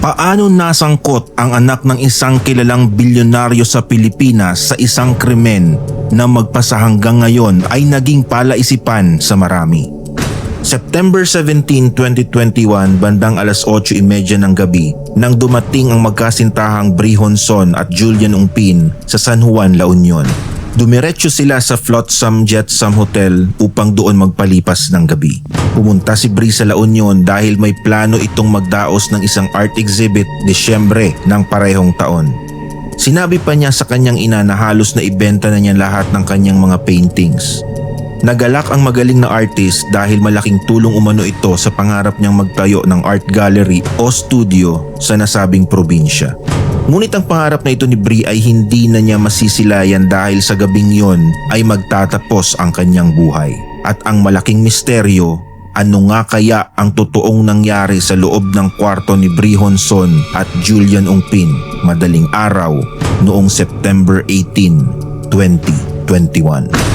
Paano nasangkot ang anak ng isang kilalang bilyonaryo sa Pilipinas sa isang krimen na magpasa hanggang ngayon ay naging palaisipan sa marami? September 17, 2021, bandang alas 8.30 ng gabi nang dumating ang magkasintahang Brihon Son at Julian Ungpin sa San Juan, La Union. Dumiretso sila sa Flotsam Jetsam Hotel upang doon magpalipas ng gabi. Pumunta si Bree sa La Union dahil may plano itong magdaos ng isang art exhibit Desyembre ng parehong taon. Sinabi pa niya sa kanyang ina na halos na ibenta na niya lahat ng kanyang mga paintings. Nagalak ang magaling na artist dahil malaking tulong umano ito sa pangarap niyang magtayo ng art gallery o studio sa nasabing probinsya. Ngunit ang pangarap na ito ni Brie ay hindi na niya masisilayan dahil sa gabing yon ay magtatapos ang kanyang buhay. At ang malaking misteryo, ano nga kaya ang totoong nangyari sa loob ng kwarto ni Brie Honson at Julian Ungpin madaling araw noong September 18, 2021.